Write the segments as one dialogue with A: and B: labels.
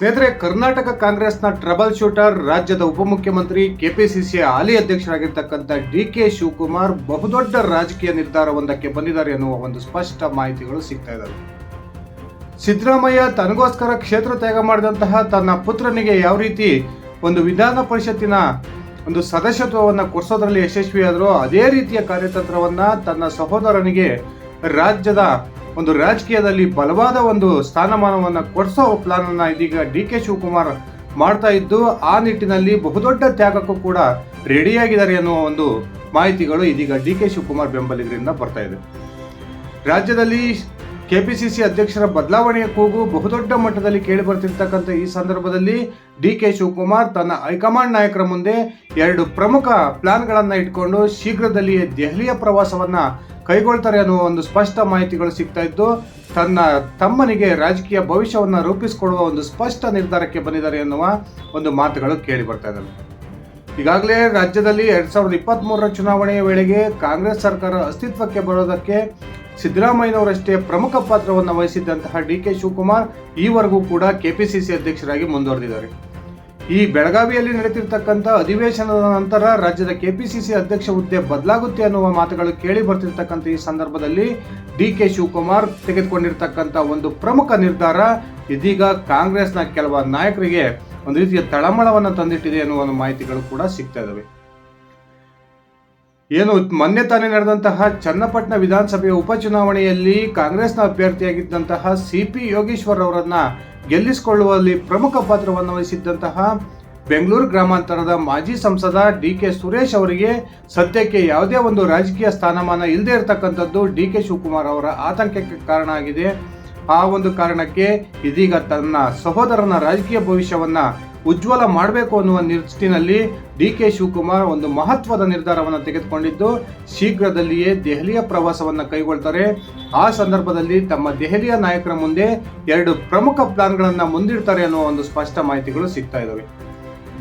A: ಸ್ನೇಹಿತರೆ, ಕರ್ನಾಟಕ ಕಾಂಗ್ರೆಸ್ನ trouble shooter, ರಾಜ್ಯದ ಉಪಮುಖ್ಯಮಂತ್ರಿ ಕೆಪಿಸಿಸಿ ಹಾಲಿ ಅಧ್ಯಕ್ಷರಾಗಿರ್ತಕ್ಕಂಥ ಡಿ ಕೆ ಶಿವಕುಮಾರ್ ಬಹುದೊಡ್ಡ ರಾಜಕೀಯ ನಿರ್ಧಾರವೊಂದಕ್ಕೆ ಬಂದಿದ್ದಾರೆ ಎನ್ನುವ ಒಂದು ಸ್ಪಷ್ಟ ಮಾಹಿತಿಗಳು ಸಿಗ್ತಾ ಇದ್ದಾವೆ. ಸಿದ್ದರಾಮಯ್ಯ ತನಗೋಸ್ಕರ ಕ್ಷೇತ್ರ ತ್ಯಾಗ ಮಾಡಿದಂತಹ ತನ್ನ ಪುತ್ರನಿಗೆ ಯಾವ ರೀತಿ ಒಂದು ವಿಧಾನ ಪರಿಷತ್ತಿನ ಒಂದು ಸದಸ್ಯತ್ವವನ್ನು ಕೊಡಿಸೋದ್ರಲ್ಲಿ ಯಶಸ್ವಿಯಾದರೂ, ಅದೇ ರೀತಿಯ ಕಾರ್ಯತಂತ್ರವನ್ನು ತನ್ನ ಸಹೋದರನಿಗೆ ರಾಜ್ಯದ ಒಂದು ರಾಜಕೀಯದಲ್ಲಿ ಬಲವಾದ ಒಂದು ಸ್ಥಾನಮಾನವನ್ನು ಕೊಡಿಸೋ ಪ್ಲಾನ್ ಅನ್ನ ಇದೀಗ ಡಿ ಕೆ ಶಿವಕುಮಾರ್ ಮಾಡ್ತಾ ಇದ್ದು, ಆ ನಿಟ್ಟಿನಲ್ಲಿ ಬಹುದೊಡ್ಡ ತ್ಯಾಗಕ್ಕೂ ಕೂಡ ರೆಡಿಯಾಗಿದ್ದಾರೆ ಎನ್ನುವ ಒಂದು ಮಾಹಿತಿಗಳು ಇದೀಗ ಡಿ ಕೆ ಶಿವಕುಮಾರ್ ಬೆಂಬಲಿಗರಿಂದ ಬರ್ತಾ ಇದೆ. ರಾಜ್ಯದಲ್ಲಿ ಕೆಪಿಸಿಸಿ ಅಧ್ಯಕ್ಷರ ಬದಲಾವಣೆಯ ಕೂಗು ಬಹುದೊಡ್ಡ ಮಟ್ಟದಲ್ಲಿ ಕೇಳಿ ಬರ್ತಿರ್ತಕ್ಕಂಥ ಈ ಸಂದರ್ಭದಲ್ಲಿ ಡಿ ಕೆ ಶಿವಕುಮಾರ್ ತನ್ನ ಹೈಕಮಾಂಡ್ ನಾಯಕರ ಮುಂದೆ ಎರಡು ಪ್ರಮುಖ ಪ್ಲಾನ್ಗಳನ್ನು ಇಟ್ಕೊಂಡು ಶೀಘ್ರದಲ್ಲಿಯೇ ದೆಹಲಿಯ ಪ್ರವಾಸವನ್ನ ಕೈಗೊಳ್ತಾರೆ ಅನ್ನುವ ಒಂದು ಸ್ಪಷ್ಟ ಮಾಹಿತಿಗಳು ಸಿಗ್ತಾ ಇದ್ದು, ತನ್ನ ತಮ್ಮನಿಗೆ ರಾಜಕೀಯ ಭವಿಷ್ಯವನ್ನ ರೂಪಿಸಿಕೊಡುವ ಒಂದು ಸ್ಪಷ್ಟ ನಿರ್ಧಾರಕ್ಕೆ ಬಂದಿದ್ದಾರೆ ಎನ್ನುವ ಒಂದು ಮಾತುಗಳು ಕೇಳಿ ಬರ್ತಾ ಇದ್ದಾವೆ. ಈಗಾಗಲೇ ರಾಜ್ಯದಲ್ಲಿ ಎರಡ್ ಸಾವಿರದ ಇಪ್ಪತ್ತ್ಮೂರರ ಚುನಾವಣೆಯ ವೇಳೆಗೆ ಕಾಂಗ್ರೆಸ್ ಸರ್ಕಾರ ಅಸ್ತಿತ್ವಕ್ಕೆ ಬರೋದಕ್ಕೆ ಸಿದ್ದರಾಮಯ್ಯನವರಷ್ಟೇ ಪ್ರಮುಖ ಪಾತ್ರವನ್ನು ವಹಿಸಿದ್ದಂತಹ ಡಿ ಕೆ ಶಿವಕುಮಾರ್ ಈವರೆಗೂ ಕೂಡ ಕೆಪಿಸಿಸಿ ಅಧ್ಯಕ್ಷರಾಗಿ ಮುಂದುವರೆದಿದ್ದಾರೆ. ಈ ಬೆಳಗಾವಿಯಲ್ಲಿ ನಡೆತಿರ್ತಕ್ಕಂಥ ಅಧಿವೇಶನದ ನಂತರ ರಾಜ್ಯದ ಕೆಪಿಸಿಸಿ ಅಧ್ಯಕ್ಷ ಹುದ್ದೆ ಬದಲಾಗುತ್ತೆ ಅನ್ನುವ ಮಾತುಗಳು ಕೇಳಿ ಬರ್ತಿರ್ತಕ್ಕಂಥ ಈ ಸಂದರ್ಭದಲ್ಲಿ ಡಿ ಕೆ ಶಿವಕುಮಾರ್ ತೆಗೆದುಕೊಂಡಿರ್ತಕ್ಕಂಥ ಒಂದು ಪ್ರಮುಖ ನಿರ್ಧಾರ ಇದೀಗ ಕಾಂಗ್ರೆಸ್ನ ಕೆಲವ ನಾಯಕರಿಗೆ ಒಂದು ರೀತಿಯ ತಳಮಳವನ್ನು ತಂದಿಟ್ಟಿದೆ ಅನ್ನುವ ಮಾಹಿತಿಗಳು ಕೂಡ ಸಿಗ್ತಾ ಇದಾವೆ. ಏನು, ಮೊನ್ನೆ ತಾನೇ ನಡೆದಂತಹ ಚನ್ನಪಟ್ಟಣ ವಿಧಾನಸಭೆಯ ಉಪಚುನಾವಣೆಯಲ್ಲಿ ಕಾಂಗ್ರೆಸ್ನ ಅಭ್ಯರ್ಥಿಯಾಗಿದ್ದಂತಹ ಸಿ ಪಿ ಯೋಗೇಶ್ವರ್ ಅವರನ್ನ ಗೆಲ್ಲಿಸಿಕೊಳ್ಳುವಲ್ಲಿ ಪ್ರಮುಖ ಪಾತ್ರವನ್ನು ವಹಿಸಿದ್ದಂತಹ ಬೆಂಗಳೂರು ಗ್ರಾಮಾಂತರದ ಮಾಜಿ ಸಂಸದ ಡಿ ಕೆ ಸುರೇಶ್ ಅವರಿಗೆ ಸದ್ಯಕ್ಕೆ ಯಾವುದೇ ಒಂದು ರಾಜಕೀಯ ಸ್ಥಾನಮಾನ ಇಲ್ಲದೆ ಇರತಕ್ಕಂಥದ್ದು ಡಿ ಕೆ ಶಿವಕುಮಾರ್ ಅವರ ಆತಂಕಕ್ಕೆ ಕಾರಣ ಆಗಿದೆ. ಆ ಒಂದು ಕಾರಣಕ್ಕೆ ಇದೀಗ ತನ್ನ ಸಹೋದರನ ರಾಜಕೀಯ ಭವಿಷ್ಯವನ್ನ ಉಜ್ವಲ ಮಾಡಬೇಕು ಅನ್ನುವ ನಿಟ್ಟಿನಲ್ಲಿ ಡಿ ಕೆ ಶಿವಕುಮಾರ್ ಒಂದು ಮಹತ್ವದ ನಿರ್ಧಾರವನ್ನು ತೆಗೆದುಕೊಂಡಿದ್ದು, ಶೀಘ್ರದಲ್ಲಿಯೇ ದೆಹಲಿಯ ಪ್ರವಾಸವನ್ನು ಕೈಗೊಳ್ತಾರೆ. ಆ ಸಂದರ್ಭದಲ್ಲಿ ತಮ್ಮ ದೆಹಲಿಯ ನಾಯಕರ ಮುಂದೆ ಎರಡು ಪ್ರಮುಖ ಪ್ಲಾನ್ಗಳನ್ನು ಮುಂದಿಡ್ತಾರೆ ಅನ್ನುವ ಒಂದು ಸ್ಪಷ್ಟ ಮಾಹಿತಿಗಳು ಸಿಗ್ತಾ ಇದ್ದಾವೆ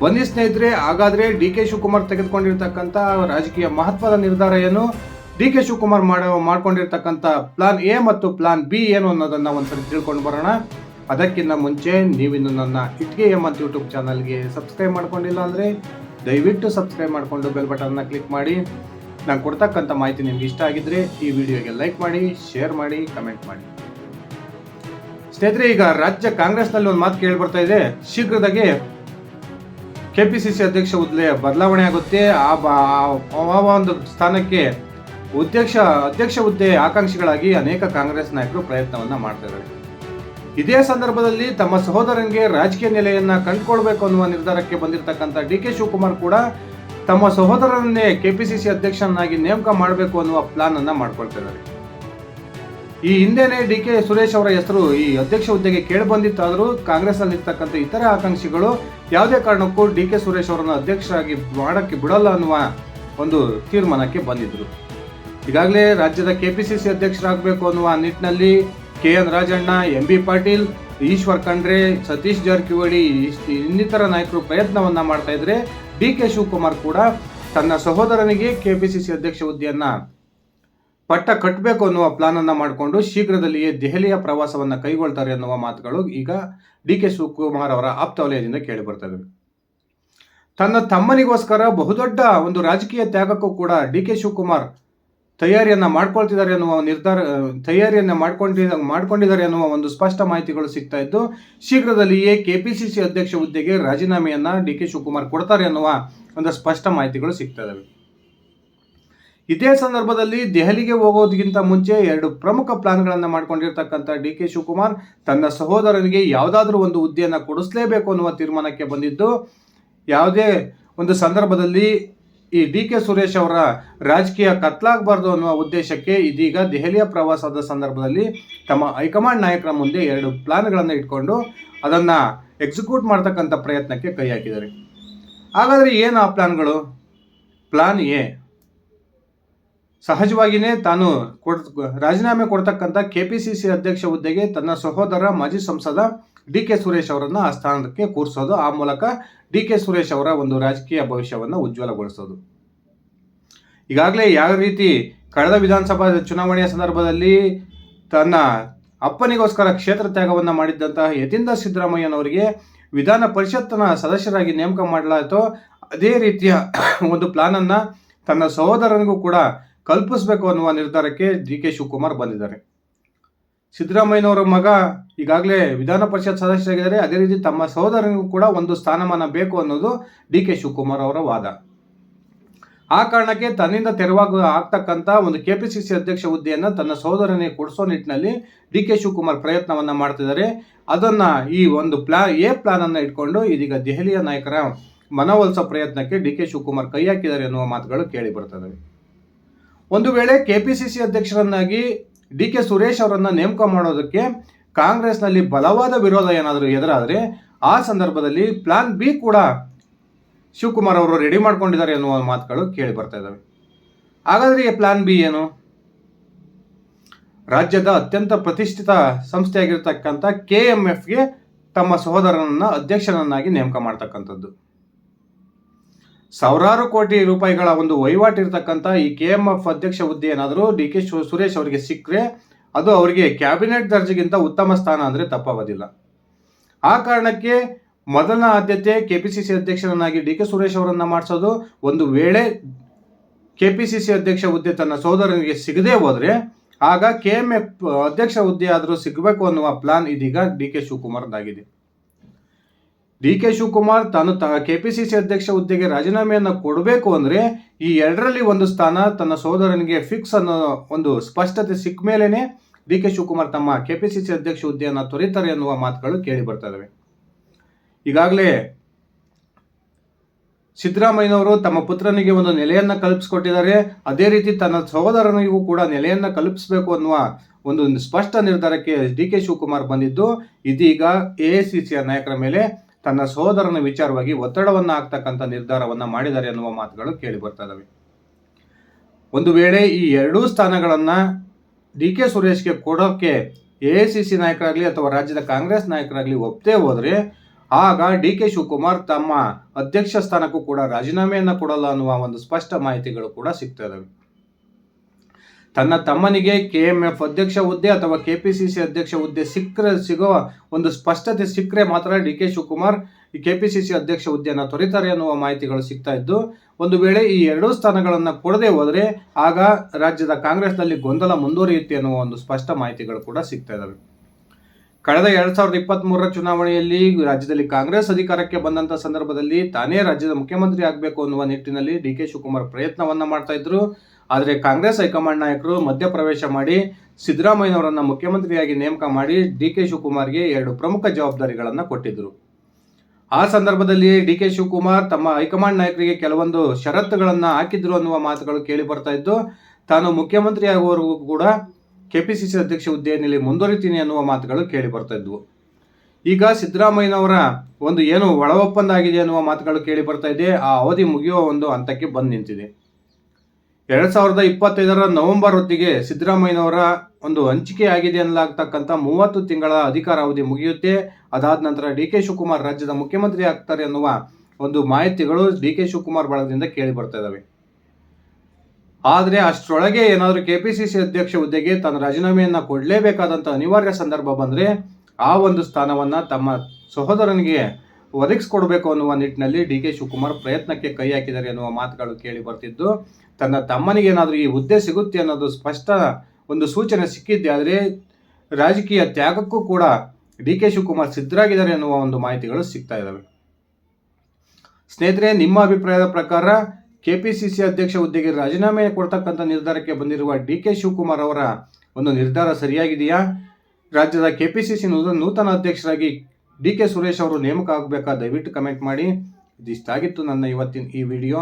A: ಬನ್ನಿ ಸ್ನೇಹಿತರೆ, ಹಾಗಾದರೆ ಡಿ ಕೆ ಶಿವಕುಮಾರ್ ತೆಗೆದುಕೊಂಡಿರ್ತಕ್ಕಂಥ ರಾಜಕೀಯ ಮಹತ್ವದ ನಿರ್ಧಾರ ಏನು? ಡಿ ಕೆ ಶಿವಕುಮಾರ್ ಮಾಡೋ ಮಾಡ್ಕೊಂಡಿರ್ತಕ್ಕಂಥ ಪ್ಲಾನ್ ಎ ಮತ್ತು ಪ್ಲಾನ್ ಬಿ ಏನು ಅನ್ನೋದನ್ನ ಒಂದ್ಸರಿ ತಿಳ್ಕೊಂಡು ಬರೋಣ. ಅದಕ್ಕಿಂತ ಮುಂಚೆ ನೀವಿನ್ನು ನನ್ನ ಇಟ್ಗೆ ಎಮ್ಮತ್ ಯೂಟ್ಯೂಬ್ ಚಾನಲ್ಗೆ ಸಬ್ಸ್ಕ್ರೈಬ್ ಮಾಡ್ಕೊಂಡಿಲ್ಲ ಅಂದರೆ ದಯವಿಟ್ಟು ಸಬ್ಸ್ಕ್ರೈಬ್ ಮಾಡಿಕೊಂಡು ಬೆಲ್ ಬಟನ್ನ ಕ್ಲಿಕ್ ಮಾಡಿ. ನಾನು ಕೊಡ್ತಕ್ಕಂಥ ಮಾಹಿತಿ ನಿಮ್ಗೆ ಇಷ್ಟ ಆಗಿದ್ರೆ ಈ ವಿಡಿಯೋಗೆ ಲೈಕ್ ಮಾಡಿ ಶೇರ್ ಮಾಡಿ ಕಮೆಂಟ್ ಮಾಡಿ. ಸ್ನೇಹಿತರೆ, ಈಗ ರಾಜ್ಯ ಕಾಂಗ್ರೆಸ್ನಲ್ಲಿ ಒಂದು ಮಾತು ಕೇಳಿ ಬರ್ತಾ ಇದೆ. ಶೀಘ್ರದಾಗೆ ಸಿ ಅಧ್ಯಕ್ಷ ಹುದ್ದೆ ಬದಲಾವಣೆ ಆಗುತ್ತೆ. ಆ ಒಂದು ಸ್ಥಾನಕ್ಕೆ ಅಧ್ಯಕ್ಷ ಅಧ್ಯಕ್ಷ ಹುದ್ದೆ ಆಕಾಂಕ್ಷಿಗಳಾಗಿ ಅನೇಕ ಕಾಂಗ್ರೆಸ್ ನಾಯಕರು ಪ್ರಯತ್ನವನ್ನ ಮಾಡ್ತಾ ಇದ್ದಾರೆ. ಇದೇ ಸಂದರ್ಭದಲ್ಲಿ ತಮ್ಮ ಸಹೋದರನಿಗೆ ರಾಜಕೀಯ ನೆಲೆಯನ್ನ ಕಂಡುಕೊಳ್ಬೇಕು ಅನ್ನುವ ನಿರ್ಧಾರಕ್ಕೆ ಬಂದಿರತಕ್ಕಂಥ ಡಿ ಕೆ ಶಿವಕುಮಾರ್ ಕೂಡ ತಮ್ಮ ಸಹೋದರನ್ನೇ ಕೆಪಿಸಿಸಿ ಅಧ್ಯಕ್ಷನಾಗಿ ನೇಮಕ ಮಾಡಬೇಕು ಅನ್ನುವ ಪ್ಲಾನ್ ಅನ್ನ ಮಾಡ್ಕೊಳ್ತಿದ್ದಾರೆ. ಈ ಹಿಂದೆನೆ ಡಿ ಕೆ ಸುರೇಶ್ ಅವರ ಹೆಸರು ಈ ಅಧ್ಯಕ್ಷ ಹುದ್ದೆಗೆ ಕೇಳಿ ಬಂದಿತ್ತಾದರೂ ಕಾಂಗ್ರೆಸ್ ಅಲ್ಲಿ ಇರ್ತಕ್ಕಂಥ ಇತರೆ ಆಕಾಂಕ್ಷಿಗಳು ಯಾವುದೇ ಕಾರಣಕ್ಕೂ ಡಿ ಕೆ ಸುರೇಶ್ ಅವರನ್ನು ಅಧ್ಯಕ್ಷರಾಗಿ ಮಾಡಕ್ಕೆ ಬಿಡಲ್ಲ ಅನ್ನುವ ಒಂದು ತೀರ್ಮಾನಕ್ಕೆ ಬಂದಿದ್ರು. ಈಗಾಗಲೇ ರಾಜ್ಯದ ಕೆಪಿಸಿಸಿ ಅಧ್ಯಕ್ಷರಾಗಬೇಕು ಅನ್ನುವ ನಿಟ್ಟಿನಲ್ಲಿ K N Rajanna, M B Patil, Eshwar Khandre, Satish Jarkiholi ಇನ್ನಿತರ ನಾಯಕರು ಪ್ರಯತ್ನವನ್ನ ಮಾಡ್ತಾ ಇದ್ರೆ ಡಿ ಕೆ ಶಿವಕುಮಾರ್ ಕೂಡ ತನ್ನ ಸಹೋದರನಿಗೆ ಕೆ ಪಿ ಸಿ ಸಿ ಅಧ್ಯಕ್ಷ ಹುದ್ದೆಯನ್ನ ಪಟ್ಟ ಕಟ್ಟಬೇಕು ಅನ್ನುವ ಪ್ಲಾನ್ ಅನ್ನ ಮಾಡಿಕೊಂಡು ಶೀಘ್ರದಲ್ಲಿಯೇ ದೆಹಲಿಯ ಪ್ರವಾಸವನ್ನ ಕೈಗೊಳ್ತಾರೆ ಅನ್ನುವ ಮಾತುಗಳು ಈಗ ಡಿ ಕೆ ಶಿವಕುಮಾರ್ ಅವರ ಆಪ್ತ ವಲಯದಿಂದ ಕೇಳಿ ಬರ್ತಾ ಇವೆ. ತನ್ನ ತಮ್ಮನಿಗೋಸ್ಕರ ಬಹುದೊಡ್ಡ ಒಂದು ರಾಜಕೀಯ ತ್ಯಾಗಕ್ಕೂ ಕೂಡ ಡಿ ಕೆ ಶಿವಕುಮಾರ್ ತಯಾರಿಯನ್ನ ಮಾಡ್ಕೊಳ್ತಿದ್ದಾರೆ ಅನ್ನುವ ನಿರ್ಧಾರ ತಯಾರಿಯನ್ನ ಮಾಡ್ಕೊಂಡಿ, ಮಾಡ್ಕೊಂಡಿದ್ದಾರೆ ಅನ್ನುವ ಒಂದು ಸ್ಪಷ್ಟ ಮಾಹಿತಿಗಳು ಸಿಗ್ತಾ ಇದ್ದು ಶೀಘ್ರದಲ್ಲಿಯೇ ಕೆಪಿಸಿಸಿ ಅಧ್ಯಕ್ಷ ಹುದ್ದೆಗೆ ರಾಜೀನಾಮೆಯನ್ನ ಡಿ ಕೆ ಶಿವಕುಮಾರ್ ಕೊಡ್ತಾರೆ ಅನ್ನುವ ಒಂದು ಸ್ಪಷ್ಟ ಮಾಹಿತಿಗಳು ಸಿಗ್ತಾ ಇದಾವೆ. ಇದೇ ಸಂದರ್ಭದಲ್ಲಿ ದೆಹಲಿಗೆ ಹೋಗೋದಕ್ಕಿಂತ ಮುಂಚೆ ಎರಡು ಪ್ರಮುಖ ಪ್ಲಾನ್ಗಳನ್ನು ಮಾಡ್ಕೊಂಡಿರ್ತಕ್ಕಂಥ ಡಿ ಕೆ ಶಿವಕುಮಾರ್ ತನ್ನ ಸಹೋದರನಿಗೆ ಯಾವುದಾದ್ರೂ ಒಂದು ಹುದ್ದೆಯನ್ನು ಕೊಡಿಸಲೇಬೇಕು ಅನ್ನುವ ತೀರ್ಮಾನಕ್ಕೆ ಬಂದಿದ್ದು, ಯಾವುದೇ ಒಂದು ಸಂದರ್ಭದಲ್ಲಿ ಈ ಡಿ ಕೆ ಸುರೇಶ್ ಅವರ ರಾಜಕೀಯ ಕತ್ಲಾಗಬಾರ್ದು ಅನ್ನುವ ಉದ್ದೇಶಕ್ಕೆ ಇದೀಗ ದೆಹಲಿಯ ಪ್ರವಾಸದ ಸಂದರ್ಭದಲ್ಲಿ ತಮ್ಮ ಹೈಕಮಾಂಡ್ ನಾಯಕರ ಮುಂದೆ ಎರಡು ಪ್ಲಾನ್ಗಳನ್ನು ಇಟ್ಕೊಂಡು ಅದನ್ನು ಎಕ್ಸಿಕ್ಯೂಟ್ ಮಾಡ್ತಕ್ಕಂಥ ಪ್ರಯತ್ನಕ್ಕೆ ಕೈ ಹಾಕಿದ್ದಾರೆ. ಹಾಗಾದರೆ ಏನು ಆ ಪ್ಲಾನ್ಗಳು? Plan A. ಸಹಜವಾಗಿಯೇ ತಾನು ಕೊಡ್ ರಾಜೀನಾಮೆ ಕೊಡ್ತಕ್ಕಂಥ ಸಿ ಅಧ್ಯಕ್ಷ ಹುದ್ದೆಗೆ ತನ್ನ ಸಹೋದರ, ಮಾಜಿ ಸಂಸದ ಡಿ ಕೆ ಸುರೇಶ್ ಅವರನ್ನ ಆ ಸ್ಥಾನಕ್ಕೆ ಕೂರಿಸೋದು. ಆ ಮೂಲಕ ಡಿ ಕೆ ಸುರೇಶ್ ಅವರ ಒಂದು ರಾಜಕೀಯ ಭವಿಷ್ಯವನ್ನು ಉಜ್ವಲಗೊಳಿಸೋದು. ಈಗಾಗಲೇ ಯಾವ ರೀತಿ ಕಳೆದ ವಿಧಾನಸಭಾ ಚುನಾವಣೆಯ ಸಂದರ್ಭದಲ್ಲಿ ತನ್ನ ಅಪ್ಪನಿಗೋಸ್ಕರ ಕ್ಷೇತ್ರ ತ್ಯಾಗವನ್ನು ಮಾಡಿದ್ದಂತಹ ಯತೀಂದ್ರ ಸಿದ್ದರಾಮಯ್ಯನವರಿಗೆ ವಿಧಾನ ಪರಿಷತ್ತನ ಸದಸ್ಯರಾಗಿ ನೇಮಕ ಮಾಡಲಾಯಿತು, ಅದೇ ರೀತಿಯ ಒಂದು ಪ್ಲಾನನ್ನು ತನ್ನ ಸಹೋದರನಿಗೂ ಕೂಡ ಕಲ್ಪಿಸಬೇಕು ಅನ್ನುವ ನಿರ್ಧಾರಕ್ಕೆ ಡಿ ಕೆ ಶಿವಕುಮಾರ್ ಬಂದಿದ್ದಾರೆ. ಸಿದ್ದರಾಮಯ್ಯನವರ ಮಗ ಈಗಾಗಲೇ ವಿಧಾನ ಪರಿಷತ್ ಸದಸ್ಯರಾಗಿದ್ದಾರೆ. ಅದೇ ರೀತಿ ತಮ್ಮ ಸಹೋದರನಿಗೂ ಕೂಡ ಒಂದು ಸ್ಥಾನಮಾನ ಬೇಕು ಅನ್ನೋದು ಡಿ ಕೆ ಶಿವಕುಮಾರ್ ಅವರ ವಾದ. ಆ ಕಾರಣಕ್ಕೆ ತನ್ನಿಂದ ತೆರವಾಗ ಆಗ್ತಕ್ಕಂಥ ಒಂದು ಕೆಪಿಸಿಸಿ ಅಧ್ಯಕ್ಷ ಹುದ್ದೆಯನ್ನು ತನ್ನ ಸಹೋದರನಿಗೆ ಕೊಡಿಸೋ ನಿಟ್ಟಿನಲ್ಲಿ ಡಿ ಕೆ ಶಿವಕುಮಾರ್ ಪ್ರಯತ್ನವನ್ನು ಮಾಡ್ತಿದ್ದಾರೆ. ಅದನ್ನು ಈ ಒಂದು ಪ್ಲಾ, ಎ ಪ್ಲಾನ್ ಅನ್ನ ಇಟ್ಕೊಂಡು ಇದೀಗ ದೆಹಲಿಯ ನಾಯಕರ ಮನವೊಲಿಸೋ ಪ್ರಯತ್ನಕ್ಕೆ ಡಿ ಕೆ ಶಿವಕುಮಾರ್ ಕೈ ಹಾಕಿದ್ದಾರೆ ಎನ್ನುವ ಮಾತುಗಳು ಕೇಳಿ ಬರ್ತದೆ ಒಂದು ವೇಳೆ ಕೆ ಪಿ ಸಿ ಸಿ ಅಧ್ಯಕ್ಷರನ್ನಾಗಿ ಡಿ ಕೆ ಸುರೇಶ್ ಅವರನ್ನ ನೇಮಕ ಮಾಡೋದಕ್ಕೆ ಕಾಂಗ್ರೆಸ್ನಲ್ಲಿ ಬಲವಾದ ವಿರೋಧ ಏನಾದರೂ ಎದುರಾದರೆ ಆ ಸಂದರ್ಭದಲ್ಲಿ ಪ್ಲಾನ್ ಬಿ ಕೂಡ ಶಿವಕುಮಾರ್ ಅವರು ರೆಡಿ ಮಾಡ್ಕೊಂಡಿದ್ದಾರೆ ಎನ್ನುವ ಮಾತುಗಳು ಕೇಳಿ ಬರ್ತಾ ಇದ್ದಾವೆ ಹಾಗಾದ್ರೆ ಈ ಪ್ಲಾನ್ ಬಿ ಏನು? ರಾಜ್ಯದ ಅತ್ಯಂತ ಪ್ರತಿಷ್ಠಿತ ಸಂಸ್ಥೆಯಾಗಿರ್ತಕ್ಕಂಥ ಕೆ ಎಂ ಎಫ್ಗೆ ತಮ್ಮ ಸಹೋದರನನ್ನ ಅಧ್ಯಕ್ಷರನ್ನಾಗಿ ನೇಮಕ ಮಾಡ್ತಕ್ಕಂಥದ್ದು. ಸಾವಿರಾರು ಕೋಟಿ ರೂಪಾಯಿಗಳ ಒಂದು ವಹಿವಾಟು ಇರತಕ್ಕಂಥ ಈ ಕೆ ಎಂ ಎಫ್ ಅಧ್ಯಕ್ಷ ಹುದ್ದೆ ಏನಾದರೂ ಡಿ ಕೆ ಸುರೇಶ್ ಅವರಿಗೆ ಸಿಕ್ಕರೆ ಅದು ಅವರಿಗೆ ಕ್ಯಾಬಿನೆಟ್ ದರ್ಜೆಗಿಂತ ಉತ್ತಮ ಸ್ಥಾನ ಅಂದರೆ ತಪ್ಪಾಗೋದಿಲ್ಲ. ಆ ಕಾರಣಕ್ಕೆ ಮೊದಲನ ಆದ್ಯತೆ ಕೆಪಿಸಿಸಿ ಅಧ್ಯಕ್ಷರನ್ನಾಗಿ ಡಿ ಕೆ ಸುರೇಶ್ ಅವರನ್ನು ಮಾಡಿಸೋದು ಒಂದು ವೇಳೆ ಕೆಪಿಸಿಸಿ ಅಧ್ಯಕ್ಷ ಹುದ್ದೆ ತನ್ನ ಸಹೋದರನಿಗೆ ಸಿಗದೇ ಹೋದರೆ ಆಗ ಕೆ ಎಂ ಎಫ್ ಅಧ್ಯಕ್ಷ ಹುದ್ದೆ ಆದರೂ ಸಿಗಬೇಕು ಅನ್ನುವ ಪ್ಲಾನ್ ಇದೀಗ ಡಿ ಕೆ ಶಿವಕುಮಾರ್ದಾಗಿದೆ. ಡಿ ಕೆ ಶಿವಕುಮಾರ್ ತಾನು ತ ಸಿ ಅಧ್ಯಕ್ಷ ಹುದ್ದೆಗೆ ರಾಜೀನಾಮೆಯನ್ನು ಕೊಡಬೇಕು ಅಂದರೆ ಈ ಎರಡರಲ್ಲಿ ಒಂದು ಸ್ಥಾನ ತನ್ನ ಸಹೋದರನಿಗೆ ಫಿಕ್ಸ್ ಅನ್ನೋ ಒಂದು ಸ್ಪಷ್ಟತೆ ಸಿಕ್ಕ ಮೇಲೇ ಡಿ ಕೆ ಶಿವಕುಮಾರ್ ತಮ್ಮ ಕೆ ಪಿ ಸಿ ಸಿ ಅಧ್ಯಕ್ಷ ಹುದ್ದೆಯನ್ನು ತೊರೀತಾರೆ ಎನ್ನುವ ಮಾತುಗಳು ಕೇಳಿ ಬರ್ತಾ ಈಗಾಗಲೇ ಸಿದ್ದರಾಮಯ್ಯನವರು ತಮ್ಮ ಪುತ್ರನಿಗೆ ಒಂದು ನೆಲೆಯನ್ನು ಕಲ್ಪಿಸಿಕೊಟ್ಟಿದ್ದಾರೆ. ಅದೇ ರೀತಿ ತನ್ನ ಸಹೋದರನಿಗೂ ಕೂಡ ನೆಲೆಯನ್ನು ಕಲ್ಪಿಸಬೇಕು ಅನ್ನುವ ಒಂದು ಸ್ಪಷ್ಟ ನಿರ್ಧಾರಕ್ಕೆ ಡಿ ಕೆ ಶಿವಕುಮಾರ್ ಬಂದಿದ್ದು, ಇದೀಗ ಎ ನಾಯಕರ ಮೇಲೆ ತನ್ನ ಸಹೋದರನ ವಿಚಾರವಾಗಿ ಒತ್ತಡವನ್ನು ಹಾಕ್ತಕ್ಕಂಥ ನಿರ್ಧಾರವನ್ನ ಮಾಡಿದ್ದಾರೆ ಅನ್ನುವ ಮಾತುಗಳು ಕೇಳಿ ಬರ್ತಾ ಒಂದು ವೇಳೆ ಈ ಎರಡೂ ಸ್ಥಾನಗಳನ್ನ ಡಿ ಕೆ ಸುರೇಶ್ಗೆ ಕೊಡೋಕೆ ಎ ಸಿ ಸಿ ನಾಯಕರಾಗಲಿ ಅಥವಾ ರಾಜ್ಯದ ಕಾಂಗ್ರೆಸ್ ನಾಯಕರಾಗಲಿ ಒಪ್ತೇ ಹೋದರೆ ಆಗ ಡಿ ಕೆ ಶಿವಕುಮಾರ್ ತಮ್ಮ ಅಧ್ಯಕ್ಷ ಸ್ಥಾನಕ್ಕೂ ಕೂಡ ರಾಜೀನಾಮೆಯನ್ನು ಕೊಡಲ್ಲ ಅನ್ನುವ ಒಂದು ಸ್ಪಷ್ಟ ಮಾಹಿತಿಗಳು ಕೂಡ ಸಿಗ್ತಾ ಇದಾವೆ. ತನ್ನ ತಮ್ಮನಿಗೆ ಕೆ ಎಂ ಎಫ್ ಅಧ್ಯಕ್ಷ ಹುದ್ದೆ ಅಥವಾ ಕೆ ಪಿ ಸಿ ಸಿ ಅಧ್ಯಕ್ಷ ಹುದ್ದೆ ಸಿಕ್ಕರೆ ಸಿಗುವ ಒಂದು ಸ್ಪಷ್ಟತೆ ಸಿಕ್ಕರೆ ಮಾತ್ರ ಡಿ ಕೆ ಶಿವಕುಮಾರ್ ಈ ಸಿ ಅಧ್ಯಕ್ಷ ಹುದ್ದೆಯನ್ನು ತೊರೀತಾರೆ ಅನ್ನುವ ಮಾಹಿತಿಗಳು ಸಿಗ್ತಾ ಇದ್ದು, ಒಂದು ವೇಳೆ ಈ ಎರಡೂ ಸ್ಥಾನಗಳನ್ನು ಕೊಡದೆ ಹೋದರೆ ಆಗ ರಾಜ್ಯದ ಕಾಂಗ್ರೆಸ್ನಲ್ಲಿ ಗೊಂದಲ ಮುಂದುವರಿಯುತ್ತೆ ಅನ್ನುವ ಒಂದು ಸ್ಪಷ್ಟ ಮಾಹಿತಿಗಳು ಕೂಡ ಸಿಗ್ತಾ ಇದ್ದಾವೆ ಕಳೆದ ಎರಡ್ ಸಾವಿರದ ಇಪ್ಪತ್ತ್ ಮೂರರ ಚುನಾವಣೆಯಲ್ಲಿ ರಾಜ್ಯದಲ್ಲಿ ಕಾಂಗ್ರೆಸ್ ಅಧಿಕಾರಕ್ಕೆ ಬಂದಂತ ಸಂದರ್ಭದಲ್ಲಿ ತಾನೇ ರಾಜ್ಯದ ಮುಖ್ಯಮಂತ್ರಿ ಆಗಬೇಕು ಅನ್ನುವ ನಿಟ್ಟಿನಲ್ಲಿ ಡಿ ಕೆ ಶಿವಕುಮಾರ್ ಪ್ರಯತ್ನವನ್ನ ಮಾಡ್ತಾ ಇದ್ರು. ಆದರೆ ಕಾಂಗ್ರೆಸ್ ಹೈಕಮಾಂಡ್ ನಾಯಕರು ಮಧ್ಯಪ್ರವೇಶ ಮಾಡಿ ಸಿದ್ದರಾಮಯ್ಯನವರನ್ನು ಮುಖ್ಯಮಂತ್ರಿಯಾಗಿ ನೇಮಕ ಮಾಡಿ ಡಿ ಕೆ ಶಿವಕುಮಾರ್ಗೆ ಎರಡು ಪ್ರಮುಖ ಜವಾಬ್ದಾರಿಗಳನ್ನು ಕೊಟ್ಟಿದ್ದರು ಆ ಸಂದರ್ಭದಲ್ಲಿ ಡಿ ಕೆ ಶಿವಕುಮಾರ್ ತಮ್ಮ ಹೈಕಮಾಂಡ್ ನಾಯಕರಿಗೆ ಕೆಲವೊಂದು ಷರತ್ತುಗಳನ್ನು ಹಾಕಿದ್ರು ಅನ್ನುವ ಮಾತುಗಳು ಕೇಳಿ ಬರ್ತಾ ಇದ್ದು, ತಾನು ಮುಖ್ಯಮಂತ್ರಿ ಆಗುವವರೆಗೂ ಕೂಡ ಕೆಪಿಸಿಸಿ ಅಧ್ಯಕ್ಷ ಹುದ್ದೆಯಲ್ಲಿ ಮುಂದುವರಿತೀನಿ ಅನ್ನುವ ಮಾತುಗಳು ಕೇಳಿ ಬರ್ತಾ ಇದ್ವು. ಈಗ ಸಿದ್ದರಾಮಯ್ಯನವರ ಒಂದು ಏನು ಒಳ ಒಪ್ಪಂದ ಆಗಿದೆ ಅನ್ನುವ ಮಾತುಗಳು ಕೇಳಿ ಬರ್ತಾ ಇದೆ. ಆ ಅವಧಿ ಮುಗಿಯುವ ಒಂದು ಹಂತಕ್ಕೆ ಬಂದು ನಿಂತಿದೆ. ಎರಡ್ ಸಾವಿರದ ಇಪ್ಪತ್ತೈದರ ನವೆಂಬರ್ ಹೊತ್ತಿಗೆ ಸಿದ್ದರಾಮಯ್ಯನವರ ಒಂದು ಹಂಚಿಕೆ ಆಗಿದೆ ಅನ್ನಲಾಗ್ತಕ್ಕಂಥ ಮೂವತ್ತು ತಿಂಗಳ ಅಧಿಕಾರ ಅವಧಿ ಮುಗಿಯುತ್ತೆ. ಅದಾದ ನಂತರ ಡಿ ಕೆ ಶಿವಕುಮಾರ್ ರಾಜ್ಯದ ಮುಖ್ಯಮಂತ್ರಿ ಆಗ್ತಾರೆ ಅನ್ನುವ ಒಂದು ಮಾಹಿತಿಗಳು ಡಿ ಕೆ ಶಿವಕುಮಾರ್ ಬಳಗದಿಂದ ಕೇಳಿ ಬರ್ತಾ ಇದಾವೆ. ಆದರೆ ಅಷ್ಟರೊಳಗೆ ಏನಾದರೂ ಕೆ ಪಿ ಸಿ ಸಿ ಅಧ್ಯಕ್ಷ ಹುದ್ದೆಗೆ ತನ್ನ ರಾಜೀನಾಮೆಯನ್ನು ಕೊಡಲೇಬೇಕಾದಂಥ ಅನಿವಾರ್ಯ ಸಂದರ್ಭ ಬಂದರೆ ಆ ಒಂದು ಸ್ಥಾನವನ್ನು ತಮ್ಮ ಸಹೋದರನಿಗೆ ಒದಗಿಸ್ಕೊಡ್ಬೇಕು ಅನ್ನುವ ನಿಟ್ಟಿನಲ್ಲಿ ಡಿ ಕೆ ಶಿವಕುಮಾರ್ ಪ್ರಯತ್ನಕ್ಕೆ ಕೈ ಹಾಕಿದ್ದಾರೆ ಎನ್ನುವ ಮಾತುಗಳು ಕೇಳಿ ಬರ್ತಿದ್ದು. ತನ್ನ ತಮ್ಮನಿಗೇನಾದರೂ ಈ ಹುದ್ದೆ ಸಿಗುತ್ತೆ ಅನ್ನೋದು ಸ್ಪಷ್ಟ ಒಂದು ಸೂಚನೆ ಸಿಕ್ಕಿದ್ದೆ. ಆದರೆ ರಾಜಕೀಯ ತ್ಯಾಗಕ್ಕೂ ಕೂಡ ಡಿ ಕೆ ಶಿವಕುಮಾರ್ ಸಿದ್ಧರಾಗಿದ್ದಾರೆ ಎನ್ನುವ ಒಂದು ಮಾಹಿತಿಗಳು ಸಿಗ್ತಾ ಇದ್ದಾವೆ ಸ್ನೇಹಿತರೆ, ನಿಮ್ಮ ಅಭಿಪ್ರಾಯದ ಪ್ರಕಾರ ಕೆಪಿಸಿಸಿ ಅಧ್ಯಕ್ಷ ಹುದ್ದೆಗೆ ರಾಜೀನಾಮೆ ಕೊಡ್ತಕ್ಕಂಥ ನಿರ್ಧಾರಕ್ಕೆ ಬಂದಿರುವ ಡಿ ಕೆ ಶಿವಕುಮಾರ್ ಅವರ ಒಂದು ನಿರ್ಧಾರ ಸರಿಯಾಗಿದೆಯಾ? ರಾಜ್ಯದ ಕೆ ಪಿ ಸಿ ಸಿ ನೂತನ ಅಧ್ಯಕ್ಷರಾಗಿ ಡಿ ಕೆ ಸುರೇಶ್ ಅವರು ನೇಮಕ ಆಗಬೇಕಾ? ದಯವಿಟ್ಟು ಕಮೆಂಟ್ ಮಾಡಿ. ಇದಿಷ್ಟಾಗಿತ್ತು ನನ್ನ ಇವತ್ತಿನ ಈ ವಿಡಿಯೋ.